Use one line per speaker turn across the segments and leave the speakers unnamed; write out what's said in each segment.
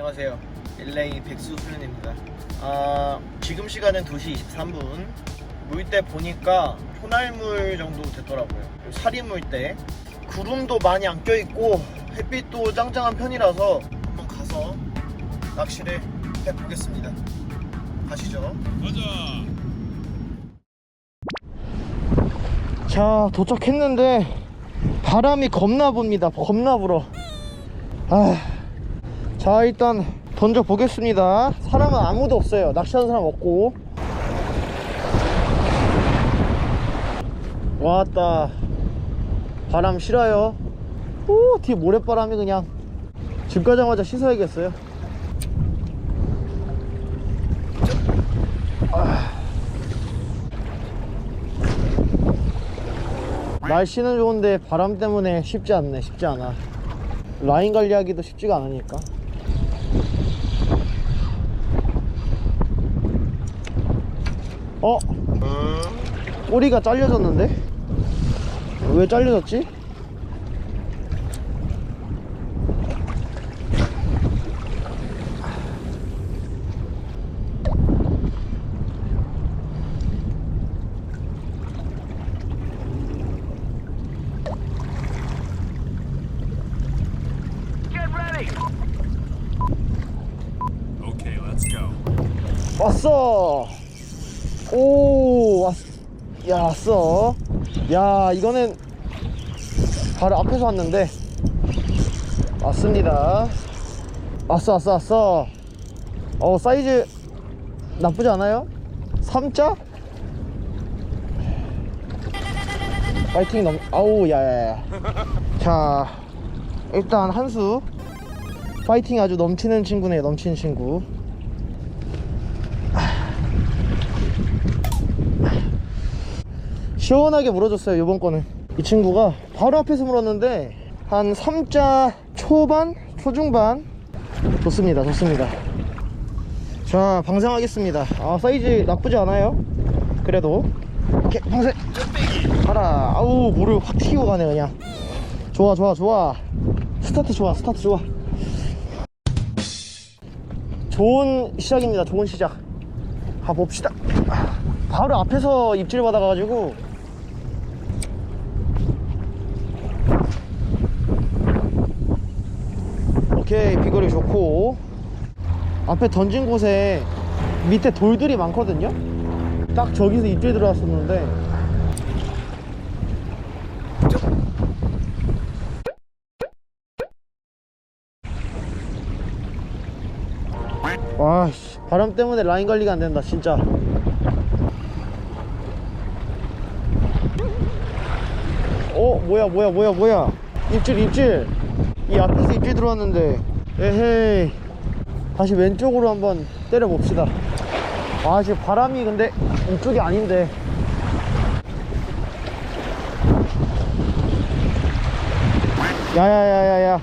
안녕하세요. LA 백수 훈련입니다. 아, 지금 시간은 2시 23분. 물 때 보니까 소날물 정도 됐더라고요. 사리 물때. 구름도 많이 안 껴있고 햇빛도 짱짱한 편이라서 한번 가서 낚시를 해보겠습니다. 가시죠. 자, 도착했는데 바람이 겁나 붑니다. 겁나 불어. 아, 자 일단 던져 보겠습니다. 사람은 아무도 없어요. 낚시하는 사람 없고. 왔다. 바람 싫어요. 오 뒤에 모래바람이 그냥. 집 가자마자 씻어야겠어요. 아. 날씨는 좋은데 바람 때문에 쉽지 않네 쉽지 않아. 라인 관리하기도 쉽지가 않으니까 어? 꼬리가 잘려졌는데? 왜 잘려졌지?
Okay, let's go.
왔어. 오, 왔. 야, 왔어. 야, 이거는 바로 앞에서 왔는데. 왔습니다. 왔어, 왔어, 왔어. 어, 사이즈 나쁘지 않아요? 3자? 파이팅 넘, 아우, 야, 야, 야. 자, 일단 한 수. 파이팅 아주 넘치는 친구네, 넘치는 친구. 시원하게 물어줬어요 이번 거는 이 친구가 바로 앞에서 물었는데 한 3자 초반? 초중반? 좋습니다 좋습니다. 자 방생하겠습니다. 아 사이즈 나쁘지 않아요. 그래도. 이렇게 방생. 가라. 아우 물을 확 튀고 가네 그냥. 좋아 좋아 좋아. 스타트 좋아 스타트 좋아. 좋은 시작입니다 좋은 시작. 가봅시다. 바로 앞에서 입질 받아가지고 오케이 비거리 좋고 앞에 던진 곳에 밑에 돌들이 많거든요? 딱 저기서 입질 들어왔었는데. 와씨 바람 때문에 라인 관리가 안 된다 진짜. 어 뭐야 뭐야 뭐야 뭐야. 입질 입질 이 앞에서 입질 들어왔는데 에헤이 다시 왼쪽으로 한번 때려 봅시다 아 지금 바람이 근데 이쪽이 아닌데 야야야야야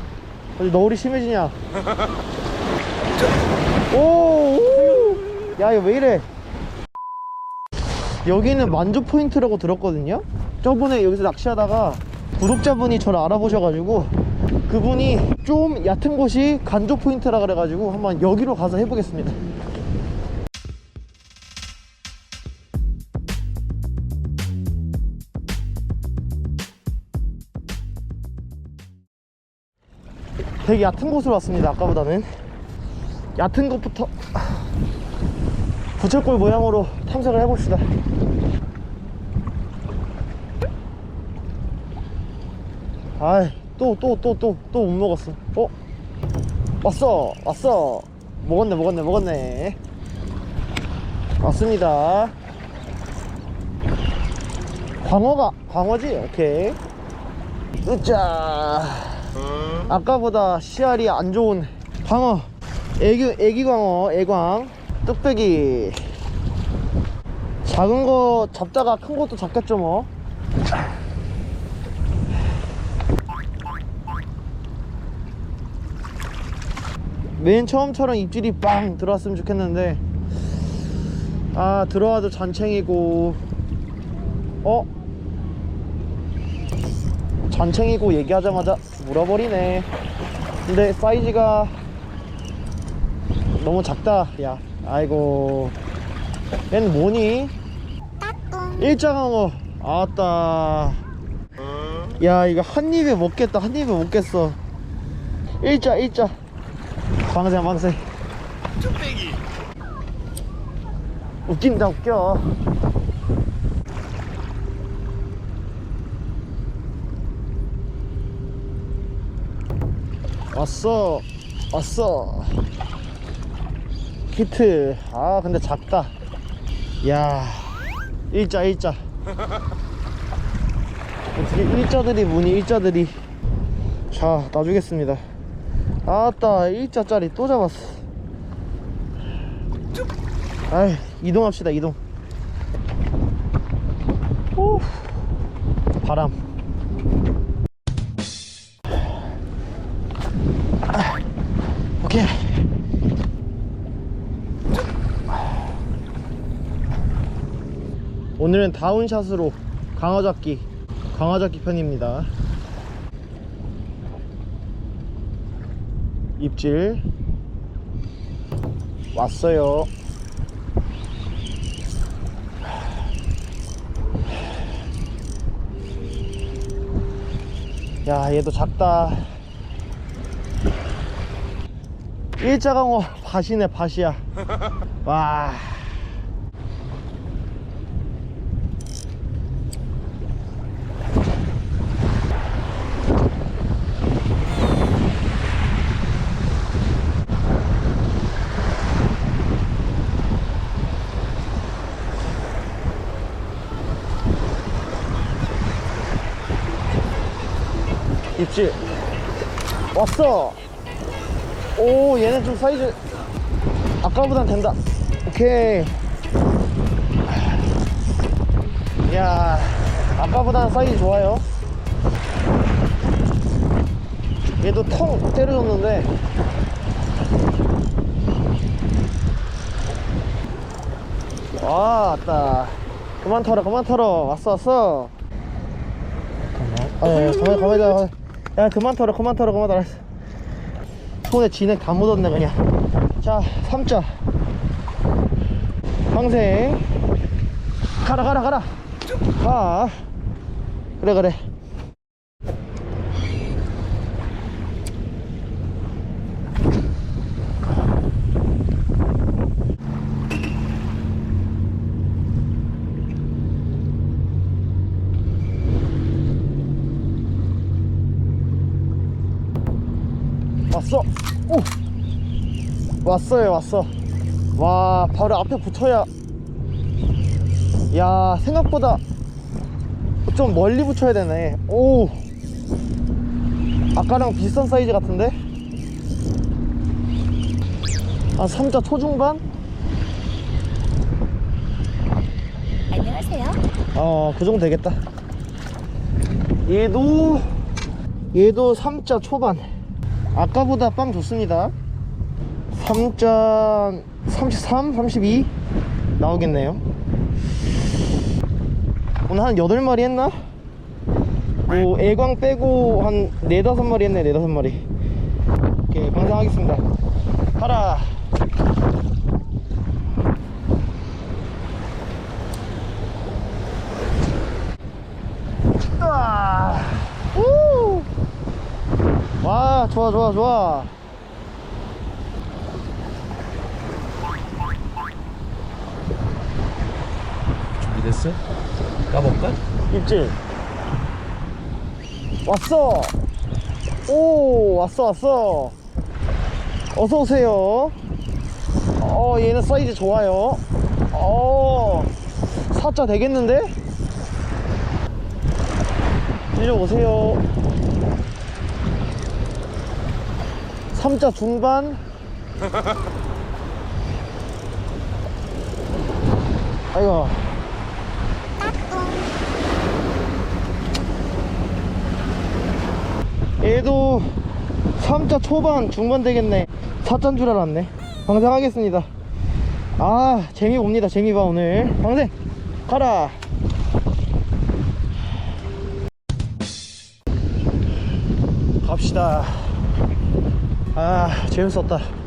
너울이 심해지냐 오, 오. 야, 이거 왜 이래? 여기는 만조 포인트라고 들었거든요? 저번에 여기서 낚시하다가 구독자분이 저를 알아보셔가지고 그분이 좀 얕은 곳이 간조 포인트라 그래가지고 한번 여기로 가서 해보겠습니다. 되게 얕은 곳으로 왔습니다. 아까보다는. 얕은 것부터 부채꼴 모양으로 탐색을 해봅시다 아이 또 또 또 또 또 못 먹었어 어? 왔어 왔어 먹었네 먹었네 먹었네 왔습니다 광어가 광어지? 오케이 으짜 아까보다 씨알이 안 좋은 광어 애기, 애기 광어, 애광, 뚝배기. 작은 거 잡다가 큰 것도 잡겠죠, 뭐. 맨 처음처럼 입질이 빵 들어왔으면 좋겠는데, 아, 들어와도 잔챙이고, 어? 잔챙이고 얘기하자마자 물어버리네. 근데 사이즈가 너무 작다 야. 아이고. 얜 뭐니? 일자강어 아따. 야 이거 한 입에 먹겠다 한 입에 먹겠어. 일자 일자 방생 방생
쭈빼기.
웃긴다 웃겨. 왔어 왔어. 히트. 아 근데 작다. 야 일자 일자. 어떻게 일자들이 뭐니 일자들이. 자 놔주겠습니다 아따 일자짜리 또 잡았어. 아이 이동합시다 이동. 오 바람. 아, 오케이. 오늘은 다운샷으로 강화잡기 강화잡기 편입니다 입질 왔어요. 야 얘도 작다. 일자강어 밭이네 밭이야. 와 입질 왔어. 오 얘는 좀 사이즈 아까보단 된다. 오케이. 야 아까보단 사이즈 좋아요. 얘도 텅 때려줬는데. 와 왔다. 그만 털어 그만 털어. 왔어 왔어. 아, 야, 야, 가만히, 가만히, 가만히. 야, 그만 털어, 그만 털어, 그만 털어. 손에 진액 다 묻었네, 그냥. 자, 3자. 방생. 가라, 가라, 가라. 가. 그래, 그래. 왔어. 오. 왔어요, 왔어. 와, 바로 앞에 붙어야. 야, 생각보다 좀 멀리 붙여야 되네. 오. 아까랑 비슷한 사이즈 같은데? 한 3자 초중반?
안녕하세요.
어, 그 정도 되겠다. 얘도, 얘도 3자 초반. 아까보다 빵 좋습니다. 3자 33, 32 나오겠네요. 오늘 한 8마리 했나? 뭐, 애광 빼고 한 4, 5마리 했네, 4, 5마리. 오케이, 방송하겠습니다. 가라! 아, 우! 와, 좋아, 좋아, 좋아.
준비됐어? 까볼까?
입질. 왔어. 오, 왔어, 왔어. 어서 오세요. 어, 얘는 사이즈 좋아요. 어, 사자 되겠는데? 이리 오세요. 3자 중반. 아이고. 얘도 3자 초반 중반 되겠네. 4자인 줄 알았네. 방생하겠습니다. 아 재미 봅니다. 재미 봐 오늘. 방생! 가라! 갑시다 아 재밌었다